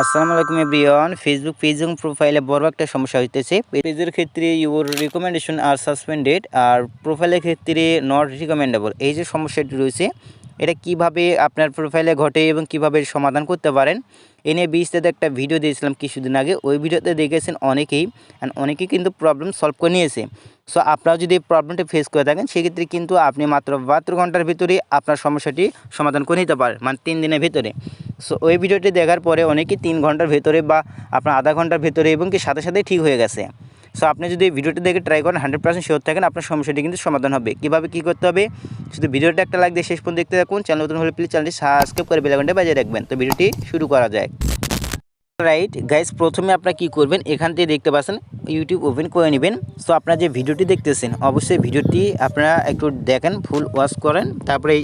আসসালামু আলাইকুম everyone. Facebook page এবং প্রোফাইলে বড় একটা সমস্যা হইতেছে। পেজের ক্ষেত্রে ইউর রিকমেন্ডেশন আর সাসপেন্ডেড আর প্রোফাইলের ক্ষেত্রে নট রিকমেন্ডেবল এই যে সমস্যাটি রয়েছে, এটা কীভাবে আপনার প্রোফাইলে ঘটে এবং কীভাবে সমাধান করতে পারেন, এ নিয়ে বিস্তারিত একটা ভিডিও দিয়েছিলাম কিছুদিন আগে। ওই ভিডিওতে দেখেছেন অনেকেই অ্যান্ড অনেকেই কিন্তু প্রবলেম সলভ করে নিয়েছে। সো আপনারা যদি এই প্রবলেমটা ফেস করে থাকেন, সেক্ষেত্রে কিন্তু আপনি মাত্র বাহাত্তর ঘণ্টার ভিতরে আপনার সমস্যাটি সমাধান করে নিতে পারেন মানে তিন দিনের ভিতরে। সো ওই ভিডিওটি দেখার পরে অনেকেই তিন ঘণ্টার ভেতরে বা আপনার আধা ঘণ্টার ভেতরে এবং কি সাথে সাথে ঠিক হয়ে গেছে। সো আপনি যদি ভিডিওটি দেখে ট্রাই করেন হান্ড্রেড পার্সেন্ট শিওর থাকেন আপনার সমস্যাটি কিন্তু সমাধান হবে। কীভাবে কী করতে হবে? শুধু ভিডিওটা একটা দিয়ে শেষ পর্যন্ত দেখতে থাকুন। চ্যানেল নতুন হলে প্লিজ চ্যানেলটি সাবস্ক্রাইব করে বেলাঘন্টা বাজিয়ে রাখবেন। তো ভিডিওটি শুরু করা যায় রাইট গাইস প্রথমে আপনারা কী করবেন? এখান থেকে দেখতে পাচ্ছেন ইউটিউব ওপেন করে নেবেন। সো আপনারা যে ভিডিওটি দেখতেছেন, অবশ্যই ভিডিওটি আপনারা একটু দেখেন ফুল ওয়াশ করেন। তারপরে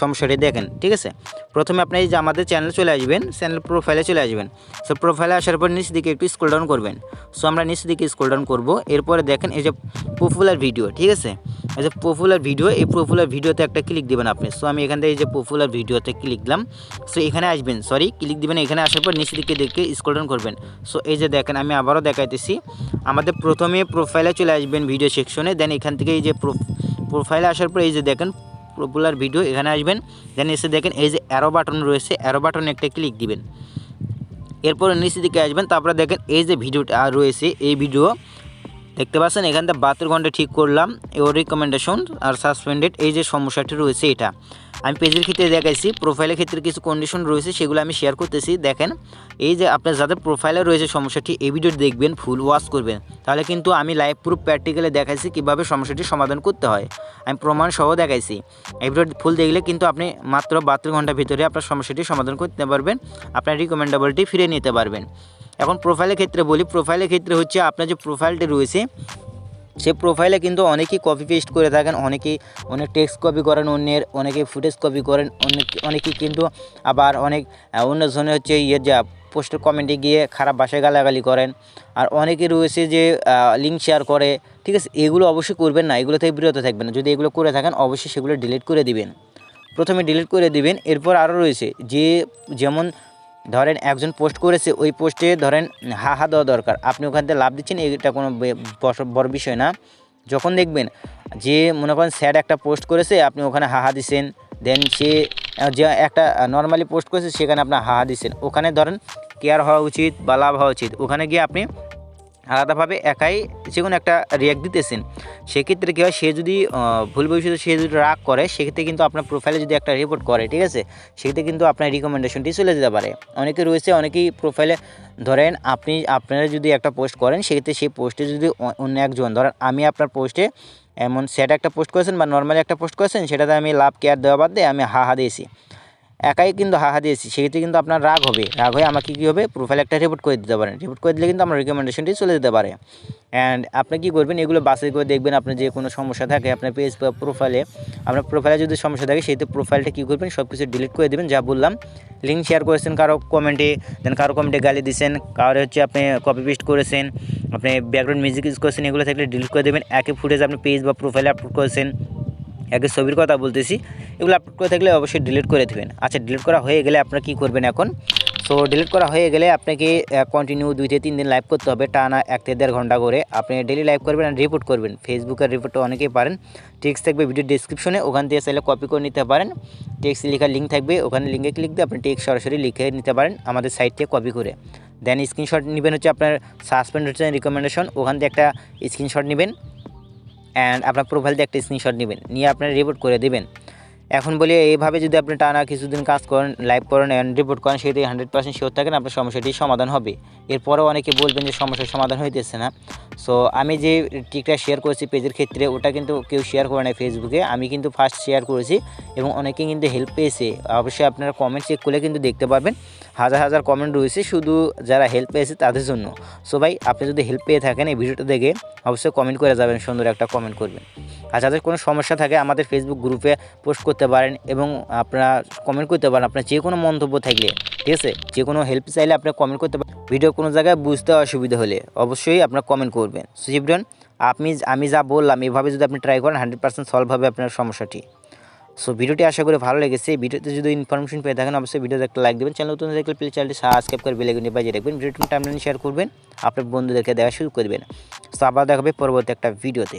সমস্যাটি দেখেন, ঠিক আছে? প্রথমে আপনি যে আমাদের চ্যানেলে চলে আসবেন চ্যানেল প্রোফাইলে চলে আসবেন। সো প্রোফাইলে আসার পর নিচ দিকে একটু স্ক্রল ডাউন করবেন। সো আমরা নিচ দিকে স্ক্রল ডাউন করব। এরপরে দেখেন এই যে পপুলার ভিডিও ঠিক আছে? এই যে পপুলার ভিডিও এই পপুলার ভিডিওতে একটা ক্লিক দিবেন আপনি। সো আমি এখান থেকে এই যে পপুলার ভিডিওতে ক্লিক দিলাম। সো এখানে আসবেন সরি ক্লিক দিবেন। এখানে আসার পর নিচের দিকে দেখে স্ক্রল ডাউন করবেন। সো এই যে দেখেন, আমি আবারও দেখাইতেছি। আমাদের প্রথমে প্রোফাইলে চলে আসবেন ভিডিও সেকশনে দেন এখান থেকে এই যে প্রোফাইলে আসার পর এই যে দেখেন পপুলার ভিডিও এখানে আসবেন। দেন এসে দেখেন এই যে অ্যারো বাটন রয়েছে অ্যারো বাটনে একটা ক্লিক দিবেন। এরপরে নিচের দিকে আসবেন, তারপরে দেখেন এই যে ভিডিওটা রয়েছে, এই ভিডিও দেখতে পাচ্ছেন এখানটা বাহাত্তর ঘণ্টা ঠিক করলাম ও রিকমেন্ডেশন আর সাসপেন্ডেড এই যে সমস্যাটি রয়েছে এটা। আমি পেজের ক্ষেত্রে দেখাইছি প্রোফাইলের ক্ষেত্রে কিছু কন্ডিশন রয়েছে, সেগুলো আমি শেয়ার করতেছি। দেখেন, এই যে আপনার যাদের প্রোফাইলে রয়েছে সমস্যাটি, এই ভিডিওটি দেখবেন ফুল ওয়াচ করবেন। তাহলে কিন্তু আমি লাইভ প্রুফ প্র্যাকটিক্যালে দেখাইছি কীভাবে সমস্যাটি সমাধান করতে হয়। আমি প্রমাণ সহ দেখাইছি। এই ভিডিওটি ফুল দেখলে কিন্তু আপনি মাত্র বাহাত্তর ঘণ্টার ভিতরে আপনার সমস্যাটি সমাধান করতে পারবেন, আপনার রিকমেন্ডেবলটি ফিরে নিতে পারবেন। এখন প্রোফাইলের ক্ষেত্রে বলি প্রোফাইলের ক্ষেত্রে হচ্ছে আপনার যে প্রোফাইলটি রয়েছে সে প্রোফাইলে কিন্তু অনেকেই কপি পেস্ট করে থাকেন, অনেকেই অনেক টেক্সট কপি করেন অন্যের অনেকে ফুটেজ কপি করেন, অনেক, অনেকেই কিন্তু আবার অনেক অন্য জনে হচ্ছে ইয়ে যা পোস্টের কমেন্টে গিয়ে খারাপ ভাষায় গালাগালি করেন। আর অনেকে রয়েছে যে লিঙ্ক শেয়ার করে, ঠিক আছে? এগুলো অবশ্যই করবেন না, এগুলো থেকে বিরত থাকবেন যদি এগুলো করে থাকেন, অবশ্যই সেগুলো ডিলিট করে দিবেন। প্রথমে ডিলিট করে দিবেন, এরপর আরও রয়েছে যে, যেমন ধরেন একজন পোস্ট করেছে, ওই পোস্টে ধরেন হা হা দেওয়া দরকার। আপনি ওখান থেকে লাভ দিচ্ছেন, এটা কোনো বড় বিষয় না। যখন দেখবেন যে মনে করেন স্যার একটা পোস্ট করেছে, আপনি ওখানে হাহা দিছেন, দেন সে যে একটা নর্মালি পোস্ট করেছে, সেখানে আপনার হাহা দিচ্ছেন ওখানে ধরেন কেয়ার হওয়া উচিত বা লাভ হওয়া উচিত। ওখানে গিয়ে আপনি আলাদাভাবে একাই যে কোনো একটা রিয়াক্ট দিতেছেন। সেক্ষেত্রে কী হয়, সে যদি ভুল ভবিষ্যতে সে যদি রাগ করে, সেক্ষেত্রে কিন্তু আপনার প্রোফাইলে যদি একটা রিপোর্ট করে, ঠিক আছে? সেক্ষেত্রে কিন্তু আপনার রিকমেন্ডেশনটি চলে যেতে পারে। অনেকে রয়েছে, অনেকেই প্রোফাইলে ধরেন আপনি, আপনারা যদি একটা পোস্ট করেন, সেক্ষেত্রে সেই পোস্টে যদি অন্য একজন, ধরেন আমি আপনার পোস্টে এমন সেটা একটা পোস্ট করেছেন বা নর্মালি একটা পোস্ট করেছেন, সেটাতে আমি লাভ কেয়ার দেওয়া বাদ দিয়ে আমি হা হা দিয়েছি। একাই কিন্তু হাহা দিয়েছি, সেক্ষেত্রে কিন্তু আপনার রাগ হবে। রাগ হয়ে আমাকে কী হবে? প্রোফাইল একটা রিপোর্ট করে দিতে পারেন। রিপোর্ট করে দিলে কিন্তু আমার রিকমেন্ডেশনটি চলে যেতে পারে। অ্যান্ড আপনি কী করবেন? এগুলো বাছাই করে দেখবেন, আপনার যে কোনো সমস্যা থাকে, আপনার পেজ বা প্রোফাইলে আপনার প্রোফাইলে যদি সমস্যা থাকে, সেই প্রোফাইলটা কী করবেন? সব কিছু ডিলিট করে দেবেন, যা বললাম। লিঙ্ক শেয়ার করেছেন কারও কমেন্টে দেন কারও কমেন্টে গালি দিয়েছেন কারও হচ্ছে আপনি কপি পেস্ট করেছেন, আপনি ব্যাকগ্রাউন্ড মিউজিক ইউজ করেছেন, এগুলো থাকলে ডিলিট করে দেবেন। একই ফুটেজ আপনি পেজ বা প্রোফাইলে আপলোড করেছেন। একে ছবির কথা বলতেছি। এগুলো আপলোড করে থাকলে অবশ্যই ডিলিট করে দেবেন। আচ্ছা ডিলিট করা হয়ে গেলে আপনারা কী করবেন এখন? সো ডিলিট করা হয়ে গেলে আপনাকে কন্টিনিউ দুই থেকে তিন দিন লাইভ করতে হবে। টানা এক থেকে দেড় ঘণ্টা করে আপনি ডেলি লাইভ করবেন আর রিপোর্ট করবেন। ফেসবুকের রিপোর্টটা অনেকেই পারেন। টেক্সট থাকবে ভিডিও ডিসক্রিপশনে ওখান থেকে চাইলে কপি করে নিতে পারেন। টেক্সট লেখার লিঙ্ক থাকবে। ওখানে লিঙ্কে ক্লিক দিয়ে আপনি টেক্সট সরাসরি লিখে নিতে পারেন আমাদের সাইট থেকে কপি করে। দেন স্ক্রিনশট নেবেন হচ্ছে আপনার সাসপেন্ড হচ্ছে রিকমেন্ডেশন ওখান থেকে একটা স্ক্রিনশট নেবেন। অ্যান্ড আপনার প্রোফাইল দিয়ে একটা স্ক্রিনশট নেবেন। নিয়ে আপনার রিপোর্ট করে দেবেন। এখন বলি, এইভাবে যদি আপনি টানা কিছুদিন কাজ করেন লাইভ করেন অ্যান্ড রিপোর্ট করেন সেটি হান্ড্রেড পার্সেন্ট শিওর থাকেন আপনার সমস্যাটি সমাধান হবে। এরপরেও অনেকে বলবেন যে সমস্যার সমাধান হইতেছে না। সো আমি যে টিকটা শেয়ার করেছি পেজের ক্ষেত্রে, ওটা কিন্তু কেউ শেয়ার করে নাই ফেসবুকে আমি কিন্তু ফার্স্ট শেয়ার করেছি এবং অনেকে কিন্তু হেল্প পেয়েছে। অবশ্যই আপনারা কমেন্ট চেক করলে কিন্তু দেখতে পারবেন। হাজার হাজার কমেন্ট রয়েছে, শুধু যারা হেল্প পেয়েছে তাদের জন্য। সো ভাই, আপনি যদি হেল্প পেয়ে থাকেন এই ভিডিওটা দেখে, অবশ্যই কমেন্ট করে যাবেন, সুন্দর একটা কমেন্ট করবেন। আর যাদের কোনো সমস্যা থাকে, আমাদের ফেসবুক গ্রুপে পোস্ট করতে পারেন এবং আপনারা কমেন্ট করতে পারেন। আপনার যে কোনো মন্তব্য থাকলে, ঠিক আছে? যে কোনো হেল্প চাইলে আপনি কমেন্ট করতে পারেন। ভিডিও কোনো জায়গায় বুঝতে অসুবিধা হলে অবশ্যই আপনার কমেন্ট করবেন। সুজিবরন আপনি, আমি যা বললাম, এভাবে যদি আপনি ট্রাই করেন হান্ড্রেড পার্সেন্ট সলভ হবে আপনার সমস্যাটি। সো ভিডিওটি আশা করি ভালো লেগেছে। ভিডিওতে যদি ইনফরমেশন পেয়ে থাকেন, অবশ্যই ভিডিওতে একটা লাইক দেবেন। চ্যানেল নতুন দেখলে প্লিজ চ্যানেলটি সাবস্ক্রাইব করে বেলেগুনি বাজিয়ে রাখবেন। ভিডিওটি টাইমলাইন শেয়ার করবেন। আপনার বন্ধুদেরকে দেওয়া শুরু করবেন সো আবার দেখাবে পরবর্তী একটা ভিডিওতে